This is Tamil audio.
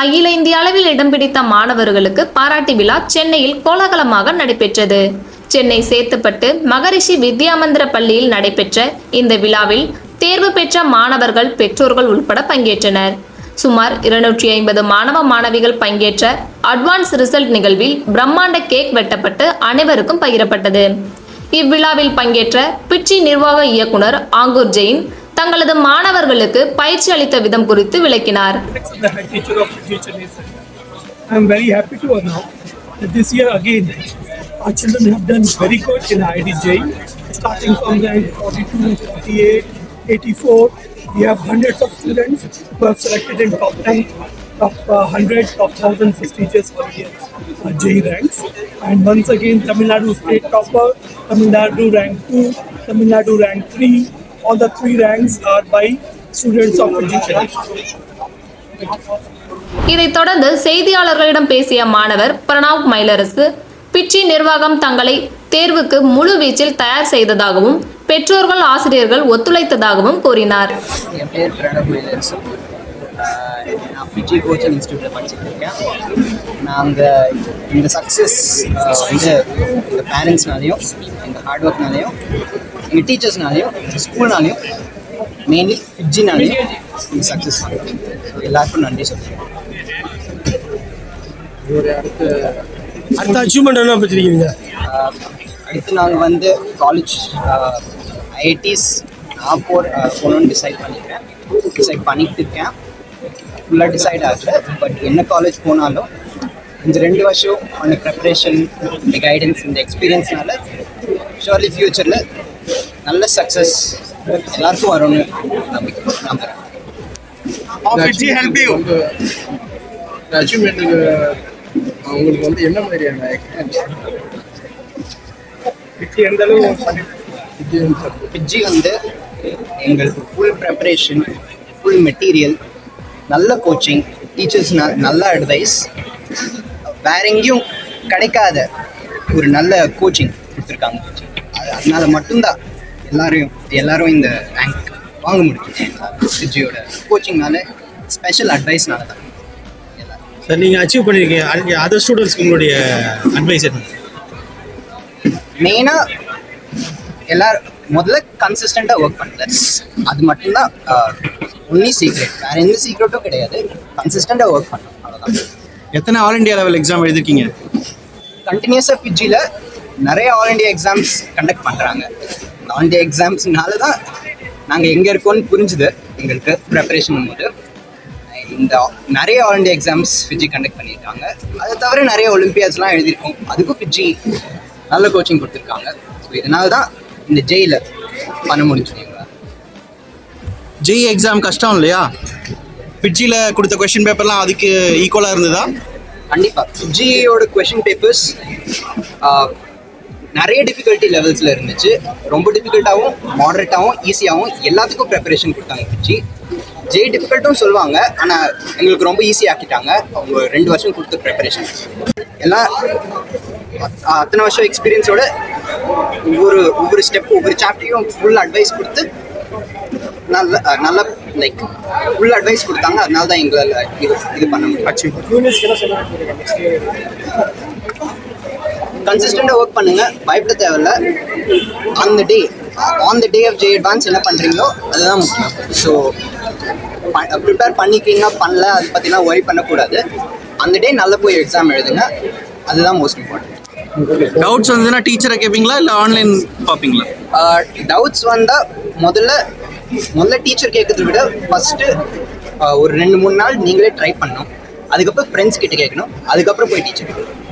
அகில இந்திய அளவில் இடம் பிடித்த மாணவர்களுக்கு பாராட்டு விழா சென்னையில் கோலாகலமாக நடைபெற்றது. சென்னை சேத்துப்பட்டு மகரிஷி வித்யாமந்திர பள்ளியில் நடைபெற்ற இந்த விழாவில் தேர்வு பெற்ற மாணவர்கள் பெற்றோர்கள் உட்பட பங்கேற்றனர். சுமார் இருநூற்றி ஐம்பது மாணவ மாணவிகள் பங்கேற்ற அட்வான்ஸ் ரிசல்ட் நிகழ்வில் பிரம்மாண்ட கேக் வெட்டப்பட்டு அனைவருக்கும் பகிரப்பட்டது. இவ்விழாவில் பங்கேற்ற பிச்சி நிர்வாக இயக்குனர் ஆங்கூர் ஜெயின் தங்களது மாணவர்களுக்கு பயிற்சி அளித்த விதம் குறித்து விளக்கினார் the head teacher of teacher nation. I'm very happy to announce that this year again our children have done very good in IDJ, starting from rank 42, 48, 84. We have hundreds of students who have selected in top 10, top uh, 100, top 1000 prestigious earlier uh, J ranks. And once again, Tamil Nadu state topper, Tamil Nadu rank 2, Tamil Nadu rank 3. All the three ranks are by students of teacher இதைத் தொடர்ந்து செய்தியாளர்களிடம் பேசிய மாணவர் பிரணாவ் மயிலரசு பிச்சி நிர்வாகம் தங்களை தேர்வுக்கு முழு வீச்சில் தயார் செய்ததாகவும் பெற்றோர்கள் ஆசிரியர்கள் ஒத்துழைத்ததாகவும் கூறினார். என் பேர் பிரணவ் மயிலரசு. நான் ஃபிஜி கோச்சிங் இன்ஸ்டியூட்டில் படிச்சுட்டு இருக்கேன். நான் அங்கே இந்த சக்ஸஸ் வந்து எங்கள் பேரண்ட்ஸ்னாலையும் எங்கள் ஹார்ட் ஒர்க்னாலையும் எங்கள் டீச்சர்ஸ்னாலையும் ஸ்கூல்னாலையும் மெயின்லி ஃபிஜினாலையும் இந்த சக்ஸஸ் எல்லாருக்கும் நன்றி சொல்கிறேன் அடுத்த அச்சீவ்மெண்ட் என்ன வச்சிருக்கீங்க ஆஹ் அடுத்து நாங்கள் வந்து காலேஜ் ஐஐடிஸ் போ போகணுன்னு டிசைட் பண்ணிக்கிறேன் டிசைட் பண்ணிட்டு இருக்கேன் ஃபுல்லாக டிசைட் ஆகல பட் என்ன காலேஜ் போனாலும் இந்த ரெண்டு வருஷம் அந்த ப்ரிப்ரேஷன் இந்த கைடன்ஸ் இந்த எக்ஸ்பீரியன்ஸ்னால ஷுவர்லி ஃப்யூச்சரில் நல்ல சக்ஸஸ் எல்லாருக்கும் வரும்னு அச்சீவ்மெண்ட்டுக்கு உங்களுக்கு வந்து என்ன மாதிரியான எக்ஸ்பீரியன்ஸ் எந்த அளவு பண்ணி ஃபிஜி வந்து எங்களுக்கு ஃபுல் ப்ரிப்பரேஷன் ஃபுல் மெட்டீரியல் நல்ல கோச்சிங் டீச்சர்ஸ் நல்ல அட்வைஸ் வேற எங்கேயும் கிடைக்காத ஒரு நல்ல கோச்சிங் கொடுத்துருக்காங்க. அது அதனால மட்டும்தான். எல்லாரையும் எல்லாரும் இந்த ரேங்க் வாங்க முடியும் ஃபிஜியோட கோச்சிங்னால ஸ்பெஷல் அட்வைஸ்னால தான் சார் நீங்கள் அச்சீவ் பண்ணியிருக்கீங்க அதர் ஸ்டூடெண்ட்ஸ்க்கு உங்களுடைய அட்வைஸ் என்ன? மெயினாக எல்லாரும் முதல்ல கன்சிஸ்டண்ட்டாக ஒர்க் பண்ணல அது மட்டும்தான் ஒன்லி சீக்ரெட் வேற எந்த சீக்ரெட்டும் கிடையாது. கன்சிஸ்டண்ட்டாக ஒர்க் பண்ணணும் அவ்வளோதான் எத்தனை ஆல் இந்தியா லெவல் எக்ஸாம் எழுதிருக்கீங்க? கண்டினியூஸாக ஃபிஜியில் நிறைய ஆல் இண்டியா எக்ஸாம்ஸ் கண்டக்ட் பண்ணுறாங்க இண்டியா எக்ஸாம்ஸ்னால தான் நாங்கள் எங்கே இருக்கோம்னு புரிஞ்சுது எங்களுக்கு ப்ரிப்பரேஷன் போது. இந்த நிறைய all India exams FIITJEE conduct பண்ணியிருக்காங்க. அதை தவிர நிறைய ஒலிம்பியாட்ஸ்லாம் எழுதியிருக்கோம். அதுக்கும் ஃபிஜி நல்ல கோச்சிங் கொடுத்துருக்காங்க. ஸோ இதனால தான் இந்த ஜெயில பண்ண முடிஞ்சது ஜெய் எக்ஸாம் கஷ்டம் இல்லையா? பிட்ஜியில் கொடுத்த கொஷின் பேப்பர்லாம் அதுக்கு ஈக்குவலாக இருந்ததா? கண்டிப்பாக ஃபிஜியோட கொஷின் பேப்பர்ஸ் நிறைய டிஃபிகல்ட்டி லெவல்ஸில் இருந்துச்சு. ரொம்ப டிஃபிகல்ட்டாகவும் மாடரேட்டாகவும் ஈஸியாகவும் எல்லாத்துக்கும் ப்ரிப்பரேஷன் கொடுத்தாங்க ஜி ஜே டிஃபிகல்ட்டும் சொல்லுவாங்க ஆனால் எங்களுக்கு ரொம்ப ஈஸி ஆக்கிட்டாங்க. அவங்க ரெண்டு வருஷம் கொடுத்த ப்ரிப்பரேஷன் எல்லாம் அத்தனை வருஷம் எக்ஸ்பீரியன்ஸோட ஒவ்வொரு ஒவ்வொரு ஸ்டெப் ஒவ்வொரு சாப்டரையும் ஃபுல் அட்வைஸ் கொடுத்து நல்ல நல்ல லைக் ஃபுல் அட்வைஸ் கொடுத்தாங்க. அதனால தான் எங்களால் இது இது பண்ண முடியும். கன்சிஸ்டண்டாக ஒர்க் பண்ணுங்க. பயப்பட தேவையில்ல. அந்த day on the day of JEE advance என்ன பண்ணுறீங்களோ அதுதான் முக்கியம். ஸோ ப்ரிப்பேர் பண்ணிக்கிறீங்க பண்ணல அதை பற்றிலாம் ஒரி பண்ணக்கூடாது. அந்த டே நல்லா போய் எக்ஸாம் எழுதுங்க. அதுதான் மோஸ்ட் இம்பார்ட்டன்ட் டவுட்ஸ் வந்ததுன்னா டீச்சரை கேட்பீங்களா இல்லை ஆன்லைன் பார்ப்பீங்களா? டவுட்ஸ் வந்தால் முதல்ல முதல்ல டீச்சர் கேட்கறத விட ஃபஸ்ட்டு ஒரு ரெண்டு மூணு நாள் நீங்களே ட்ரை பண்ணணும். அதுக்கப்புறம் ஃப்ரெண்ட்ஸ் கிட்ட கேட்கணும். அதுக்கப்புறம் போய் டீச்சர் கேட்கணும்